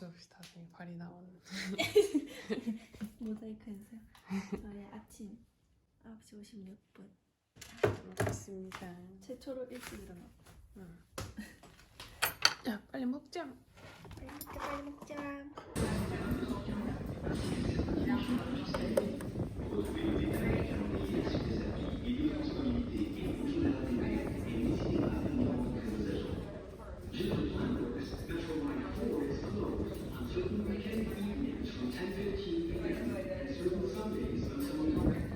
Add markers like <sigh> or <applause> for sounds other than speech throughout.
봅시다. 지금 발이 나오는. 모자이크 해주세요. 저의 아침 9시 56분. 먹겠습니다. 최초로 일찍 일어났다. 야 <laughs> 빨리 먹자. 빨리 먹자, 빨리 먹자. certain weekend evenings from 10.15 p.m. and certain Sundays until 9.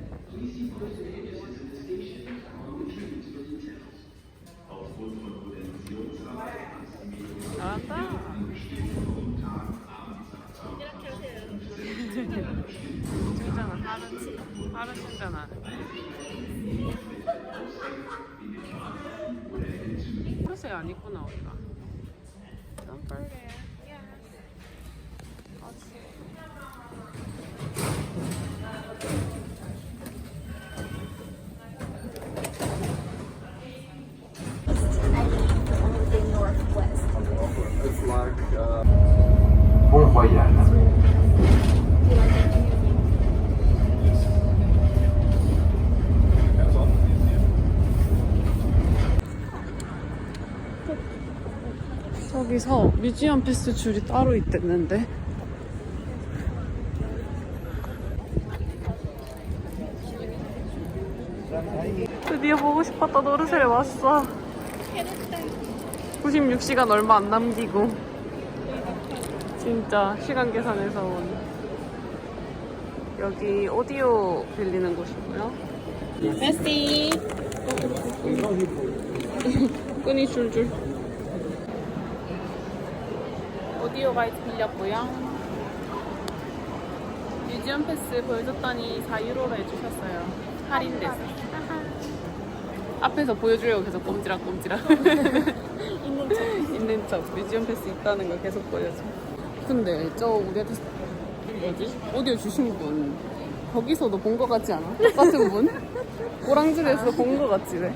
저기서 뮤지엄 패스 줄이 따로 있댔는데. 드디어 보고 싶었던 노르셀에 왔어. 96시간 얼마 안 남기고. 진짜 시간 계산해서 온. 여기 오디오 빌리는 곳이고요. 메시! 끈이 <laughs> 줄줄. 오디오 가이드 빌렸고요. 뮤지엄 패스 보여줬더니 4유로로 해주셨어요. 할인돼서. 앞에서 보여주려고 계속 꼼지락 꼼지락. <laughs> 있는 척. 있는 척. 뮤지엄 패스 있다는 걸 계속 보여줘. 근데 저 우리한테 뭐지? 오디오 주신 분 거기서도 본거 같지 않아? 똑같은 분? <laughs> 오랑줄에서 본거 같지 왜?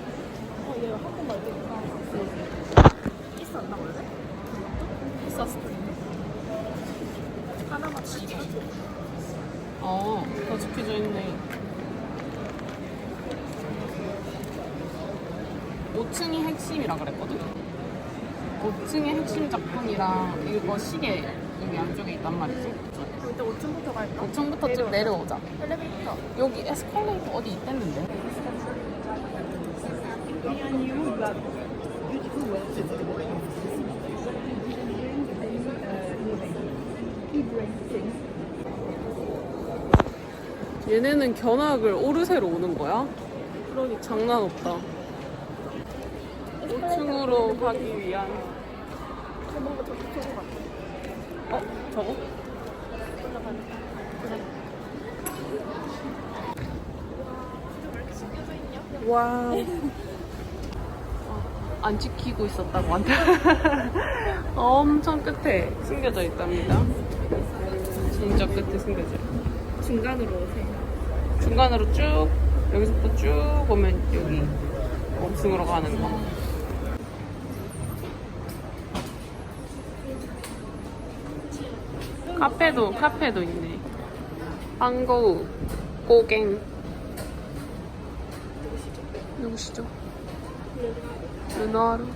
있었나 원래? 있었어. 하나만 시계. 어, 더 지켜져 있네. 5층이 핵심이라 그랬거든? 5층의 핵심 작품이랑 이거 시계 여기 안쪽에 있단 말이지. 일단 5층부터 갈까? 5층부터 쭉 내려오자. 엘리베이터. 여기 에스컬레이터 어디 있댔는데? 얘네는 견학을 오르세로 오는 거야? 그러니 장난 없다. 5층으로 가기 위한 저 뭔가 저 저거 같아. 어? 저거? 와. 안 지키고 있었다고 한테. <laughs> 엄청 끝에 숨겨져 있답니다. 진짜 끝에 숨겨져. 있 중간으로 오세요. 중간으로 쭉 여기서부터 쭉 보면 여기 5층으로 가는 거. 카페도 카페도 있네. 한거우 고갱 누구시죠? 누나루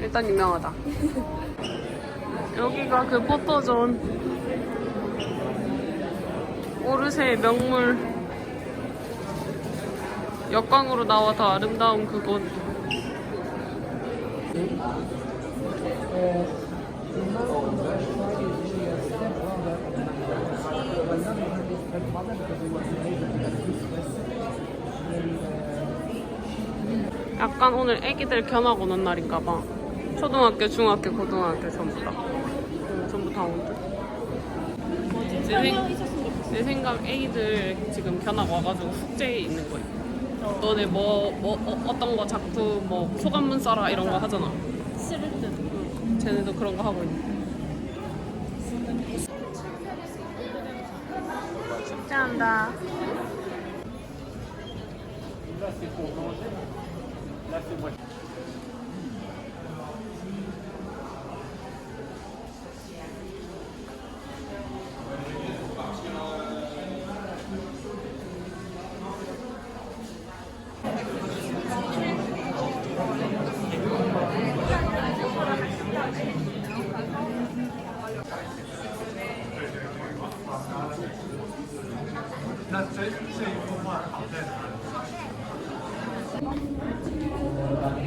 일단 유명하다. <laughs> 여기가 그 포토존 오르세의 명물. 역광으로 나와 더 아름다운 그곳. 약간 오늘 애기들 견학 오는 날인가 봐. 초등학교, 중학교, 고등학교 전부 다. 응, 전부 다 온대 내, 생, 생각 애기들 지금 견학 와가지고 숙제에 있는 거야. 너네 뭐, 뭐 어, 떤거 작품 뭐 소감문 써라 이런 거 하잖아. 싫을 듯. 응, 쟤네도 그런 거 하고 있네. 숙제한다.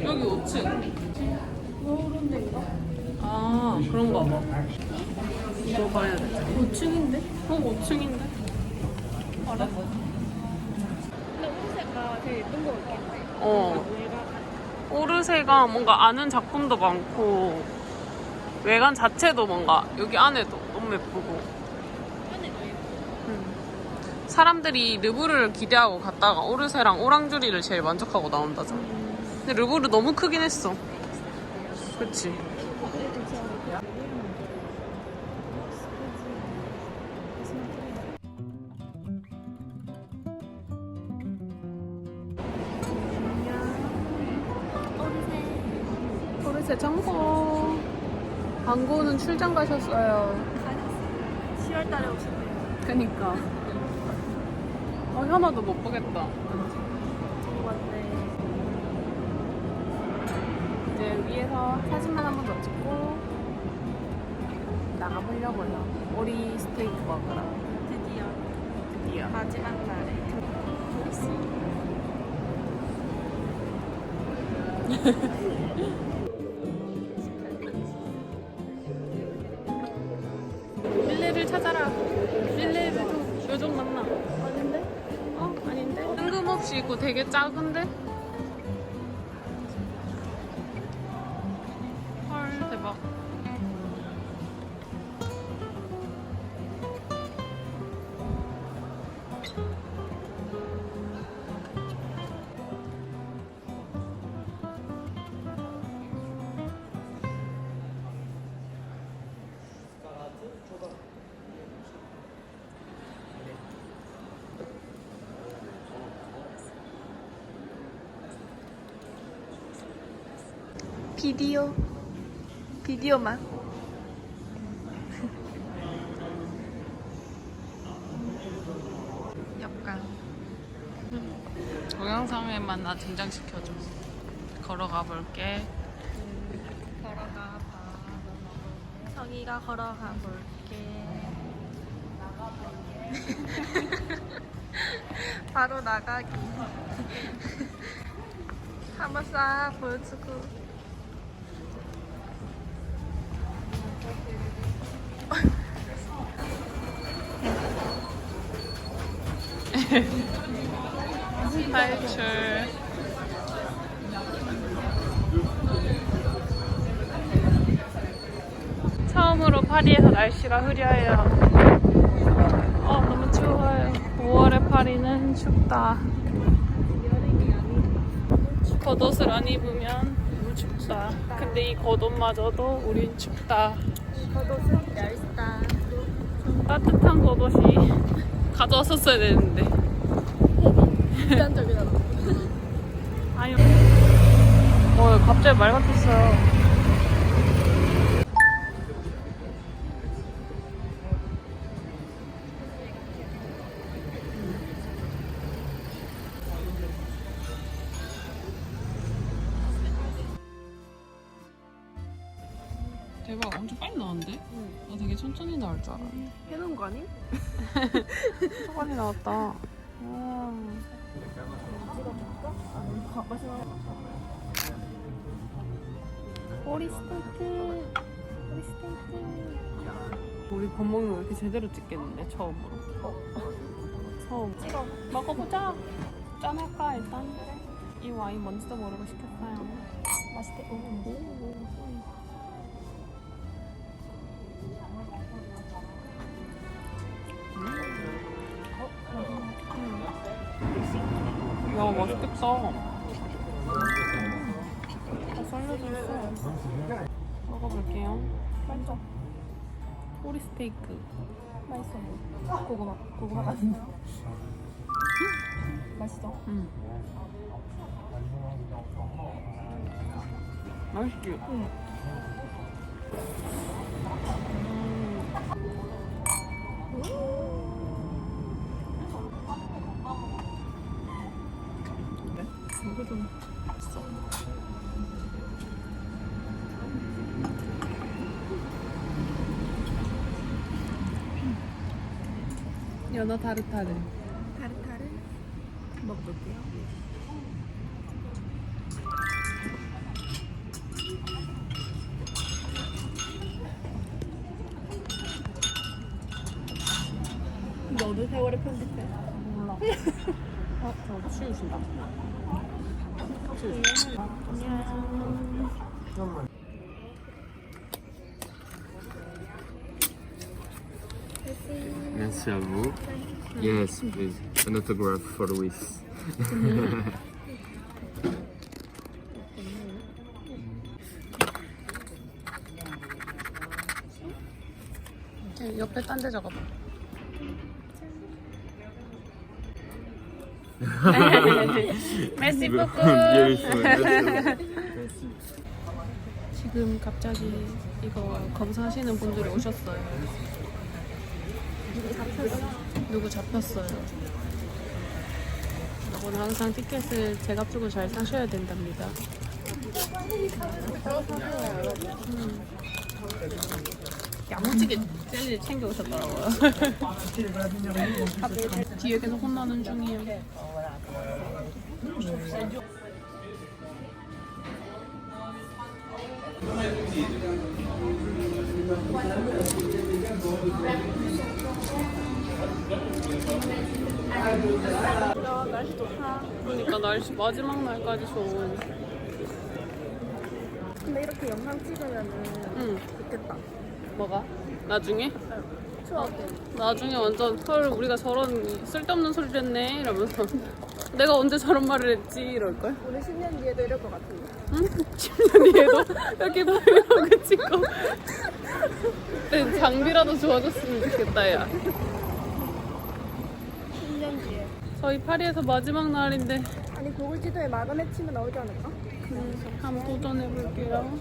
여기 5층. 아, 그런가 봐. 이거 봐야 돼. 5층인데? 어, 5층인데? 알아? 근데 옷색가 되게 예쁜 거 같겠네. 어. 오르세가 뭔가 아는 작품도 많고, 외관 자체도 뭔가 여기 안에도 너무 예쁘고. 사람들이 르브르를 기대하고 갔다가 오르세랑 오랑주리를 제일 만족하고 나온다잖아. 근데 르브르 너무 크긴 했어. 그치? 오르세 장고. 광고는 출장 가셨어요. 10월 달에 오셨네요. 그니까. 어, 현아도 못 보겠다. 많네. 이제 위에서 사진만 한 번 더 찍고 나가보려고요. 오리 스테이크 먹으러. 드디어 드디어. 마지막 날에. 릴레를 <laughs> 이 있고 되게 작은데? 비디오. 비디오만. <laughs> 약간. 동영상에만 나 등장시켜줘. 걸어가 볼게. 걸어가 봐. 성이가 걸어가 볼게. <laughs> 바로 나가기. <laughs> 한번 싹 보여주고. <laughs> 탈출. 처음으로 파리에서 날씨가 흐려요. 어, 너무 추워요. 5월의 파리는 춥다. 겉옷을 안 입으면 너무 춥다. 근데 이 겉옷마저도 우린 춥다. 겉옷은 얇다. 따뜻한 겉옷이 <laughs> 가져왔었어야 되는데. 극단적이다. 아유. 어, 갑자기 말 같았어요. 대박, 엄청 빨리 나왔는데? 나 되게 천천히 나올 줄 알았는데. 해놓은 거 아니? <laughs> 초반에 나왔다. 와. 오리 스테이크. 오리 스테이크. 우리 밥 먹는 거 이렇게 제대로 찍겠는데 처음으로. 처음. 찍어. 먹어보자. 짠할까 일단. 이 와인 뭔지도 모르고 시켰어요. 맛있게. 오. 야 맛있겠다. 먹어볼게요. 맛있어. 오리 스테이크. 맛있어. 고구마. 고구마 맛있어. 맛있어. 음. 맛있지? 응. 이거 좀 연어 타르타르. 타르타르 먹어볼게요. Merci à vous. Yes, please. An autograph for Luis. 네, 옆에 딴 데 적어봐. 메시 뿌꾸. 지금 갑자기 이거 검사하시는 분들이 오셨어요. 누구 잡혔어요? 여러분 항상 티켓을 제값 주고 잘 사셔야 된답니다. 음. 야무지게 젤리 챙겨 오셨더라고요. <laughs> 뒤에 계속 혼나는 중이에요. 야, 날씨 좋다. 그러니까 날씨 마지막 날까지 좋은. 근데 이렇게 영상 찍으면은 응. 좋겠다. 뭐가? 나중에? 추억에. 나중에 완전 헐 우리가 저런 쓸데없는 소리를 했네 이러면서 <laughs> 내가 언제 저런 말을 했지 이럴걸? 우리 10년 뒤에도 이럴 것 같은데. 응? <laughs> 10년 뒤에도 이렇게 브이로그 찍고 <laughs> 네, 장비라도 좋아졌으면 좋겠다 야 10년 뒤에. 저희 파리에서 마지막 날인데 아니, 구글 지도에 마그넷 치면 나오지 않을까? 음, 한번 도전해 볼게요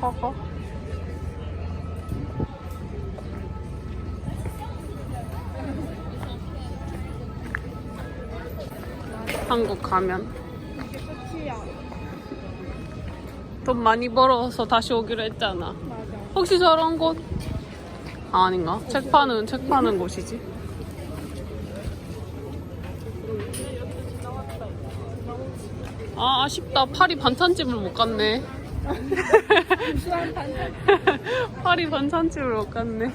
사과? 한국 가면 이게 끝이야. 돈 많이 벌어서 다시 오기로 했잖아. 맞아. 혹시 저런 곳? 아, 아닌가? 책 파는, 책 파는 곳이지. 아, 아쉽다. 파리 반찬집을 못 갔네. <laughs> 파리 반찬집을 못 갔네.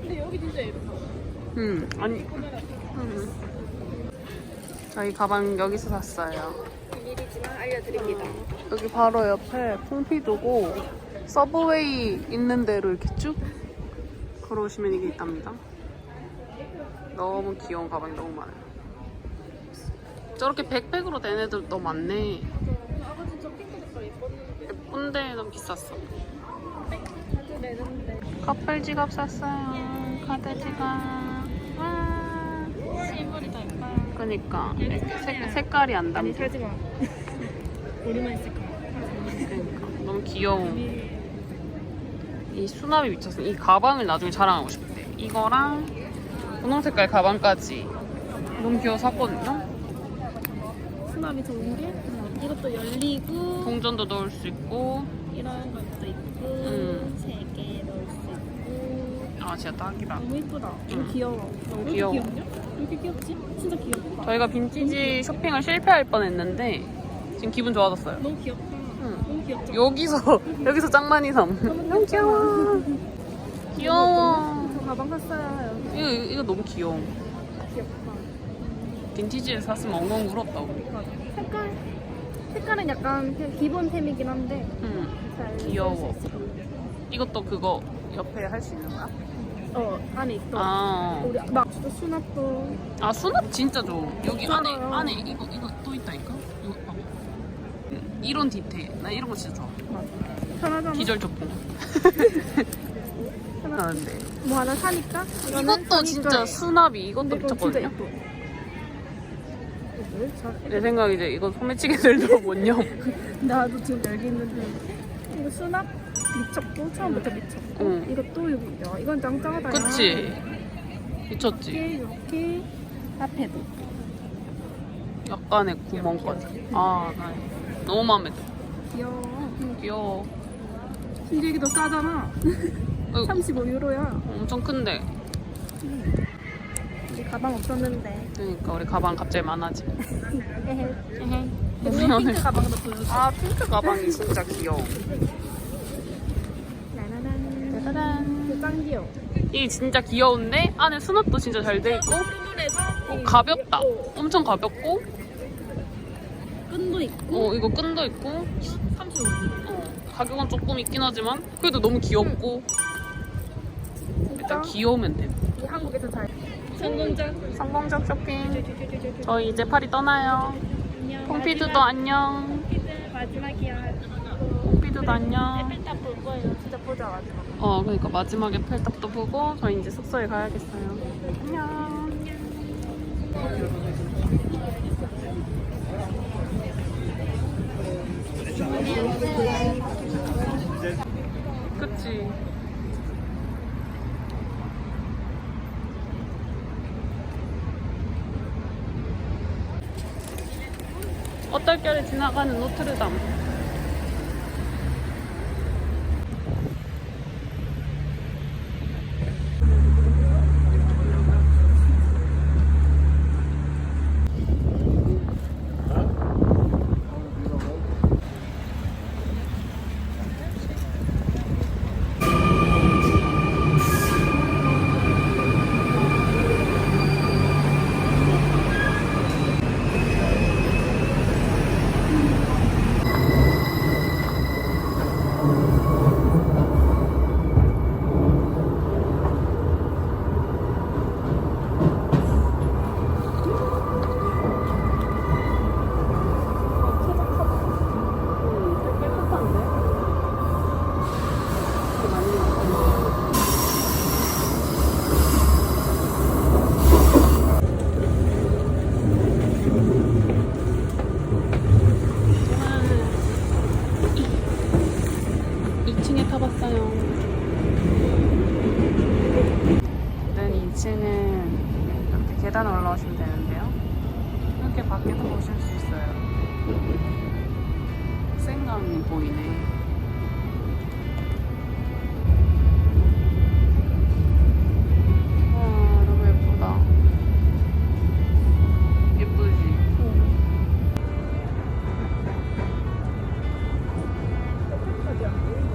근데 여기 진짜 예뻐. 음, 아니. 음. 저희 가방 여기서 샀어요. 비밀이지만 알려드립니다. 여기 바로 옆에 퐁피두고 서브웨이 있는 대로 이렇게 쭉 걸어오시면 이게 있답니다. 너무 귀여운 가방이 너무 많아요. 저렇게 백팩으로 된 애들도 많네. 아까 진짜 핑크 색깔 예뻤는데. 예쁜데 너무 비쌌어. 커플 지갑 샀어요. 카드 지갑. 와. 실물이 더 예뻐요. 그니까 색, 색깔이 안 담겨. 사지 마. <laughs> 우리만 있을 거야. 그러니까 너무 귀여워. 이 수납이 미쳤어. 이 가방을 나중에 자랑하고 싶대. 이거랑 분홍 색깔 가방까지 너무 귀여워 서 샀거든요. 수납이 좋은 게 이것도 열리고 동전도 넣을 수 있고. 이런 것도 있고 음. 세 개 넣을 수 있고 아 진짜 딱이다. 너무 이쁘다. 너무 음. 귀여워. 너무 왜 귀여워. 이렇게 귀엽냐? 왜 이렇게 귀엽지? 진짜 귀엽다. 저희가 빈티지 쇼핑을 실패할 뻔했는데 지금 기분 좋아졌어요. 너무 귀엽다. 여기서 <laughs> 여기서 짱만이 삼. 너무 귀여워. 귀여워. 저 가방 샀어요. 이거 이거 너무 귀여워. 귀엽다. 빈티지에서 샀으면 엉엉 울었다 우리. 맞아. 색깔 색깔은 약간 그냥 기본템이긴 한데 응. 잘 귀여워. 쓸수. 이것도 그거 옆에 할 수 있는 거야? 어 안에 있어. 아, 우리 막 수납도 아 수납 진짜 좋아. 여기 안에 좋아요. 안에 이거 이거 또 있다니까. 이거. 이런 디테일. 나 이런 거 진짜 좋아. 편하잖아. 기절 조건. 편한데. 뭐 하나 사니까 이거는 이것도 사니까 진짜 수납이 이것도 근데 이거 진짜 미쳤거든요. 예뻐. 왜 잘? 내 생각에 이제 이건 소매치기들도 <laughs> 못 여. 나도 지금 여기 있는데 이거 수납 미쳤고 처음부터 미쳤고 응. 이것도 야 이건 짱짱하다 그치? 미쳤지? 이렇게 이렇게 앞에도 약간의 구멍까지. 아, 나 너무 마음에 들어. 귀여워 귀여워. 심지어 이게 더 싸잖아. <laughs> 어, 35유로야. 엄청 큰데. 우리 가방 없었는데. 그러니까 우리 가방 갑자기 많아지. <laughs> 이거 핑크 가방도 보여줘. 아 핑크 가방이 진짜 귀여워. 짱. 이 진짜 귀여운데 안에 수납도 진짜 잘 돼 있고 어, 가볍다. 엄청 가볍고 끈도 있고. 어 이거 끈도 있고 35유로. 어, 가격은 조금 있긴 하지만 그래도 너무 귀엽고 일단 귀여우면 돼. 이 한국에서 잘. 성공적. 성공적 쇼핑. 저희 이제 파리 떠나요. 안녕. 퐁피드도 안녕. 퐁피드 마지막이야. 퐁피드도 안녕. 에펠탑 볼 거예요. 진짜 보자 마지막. 어 그러니까 마지막에 펠탑도 보고 저희 이제 숙소에 가야겠어요. 안녕. 그치. 어떨결에 지나가는 노트르담.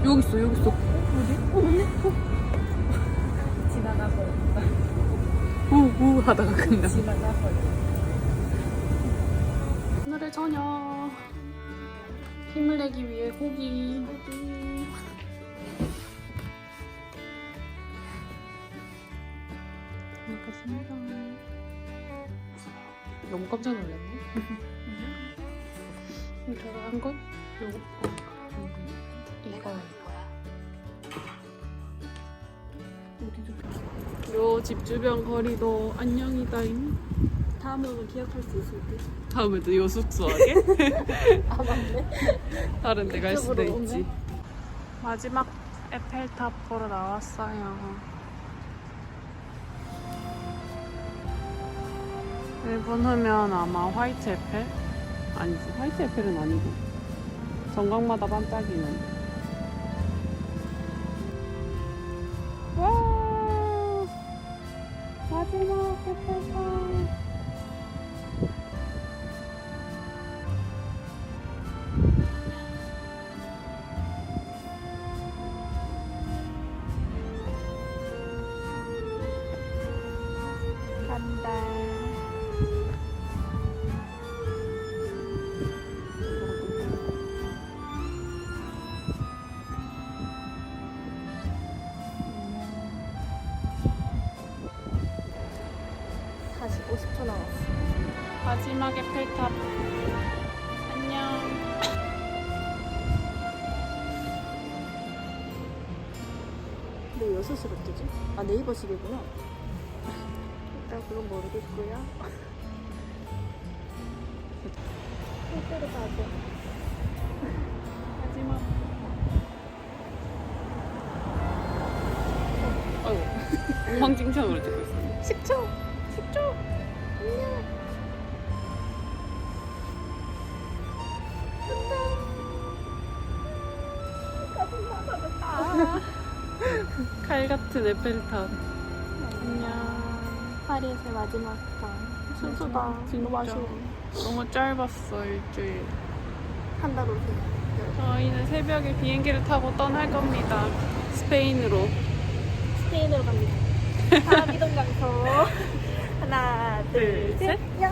여기 있어, 여기 있어. 지나가고. 우우 하다가 끝나. 지나가고. 오늘의 저녁. 힘을 내기 위해 고기. 먹겠습니다. 너무 깜짝 놀랐네. <laughs> 저거 한 건? 요거. 집 주변 거리도 안녕이다잉. 오면 기억할 수 있을 듯. 다음에도 요 숙소 하게? 아 맞네. 다른 데 갈 수도 이쪽으로 있지. 마지막 에펠탑 보러 나왔어요. 일본 후면 아마 화이트 에펠? 아니지, 화이트 에펠은 아니고. 전광마다 반짝이는. 마지막. 간다. 마지막 에펠탑. 안녕. 근데 왜 6시로 뜨지? 아 네이버식이구나. 일단 그건 모르겠고요. 실제로 가죠. 마지막. 아이고. <laughs> 엉망진창으로 찍고 있어. 10초! 10초! 안녕! 칼 같은 에펠탑. 안녕. 파리에서의 마지막 밤. 순수다. 너무 아쉬워. 너무 짧았어 일주일. 한 달 오세요. 저희는 새벽에 비행기를 타고 떠날 겁니다. 스페인으로. 스페인으로 갑니다. <laughs> 이동 장소. 하나, 둘, 셋. 야.